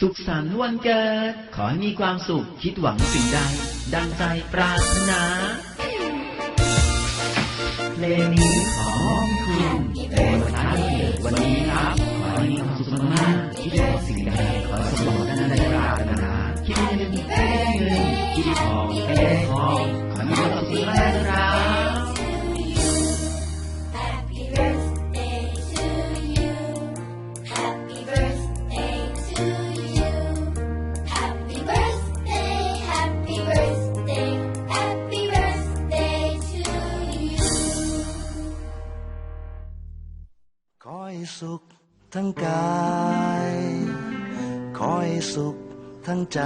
สุขสันต์วันเกิด ขอให้มีความสุขคิดหวังสิ่งใด ดังใจปรารถนาเพลงนี้ขอมอบให้คุณเป็นวันท้าเกิดวันนี้ครับ ขอให้มีความสุขมากๆคิดหวังสิ่งใดขอสมหวังดังใจปรารถนาคิดเงินให้ได้เงินคิดทองให้ได้ทองขอให้มีความสุขมากๆนะครับ อให้สุขทั้งกายขอให้สุขทั้งใจ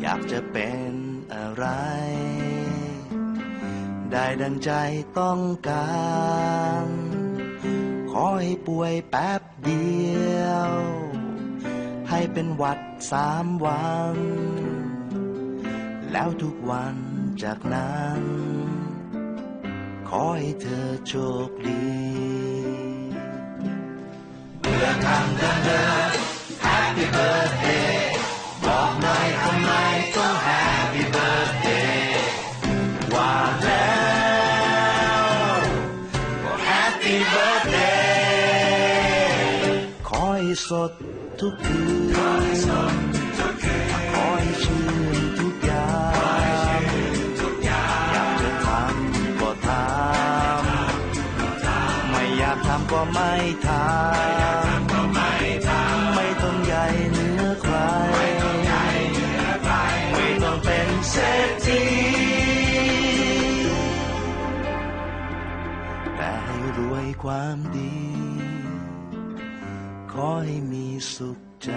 อยากจะเป็นอะไร ได้ดังใจต้องการขอให้ป่วยแป๊บเดียว ให้เป็นหวัดสามวัน แล้วทุกวันจากนั้น ขอให้เธอโชคดี สดทุกคืนขอให้สดทุกคืนขอให้ชื่นทุกอย่างอยากจะทำก็ทำไม่อยากทำก็ไม่ทำ เศรษฐีแต่ให้รวยความดี ขอให้มีสุขใจ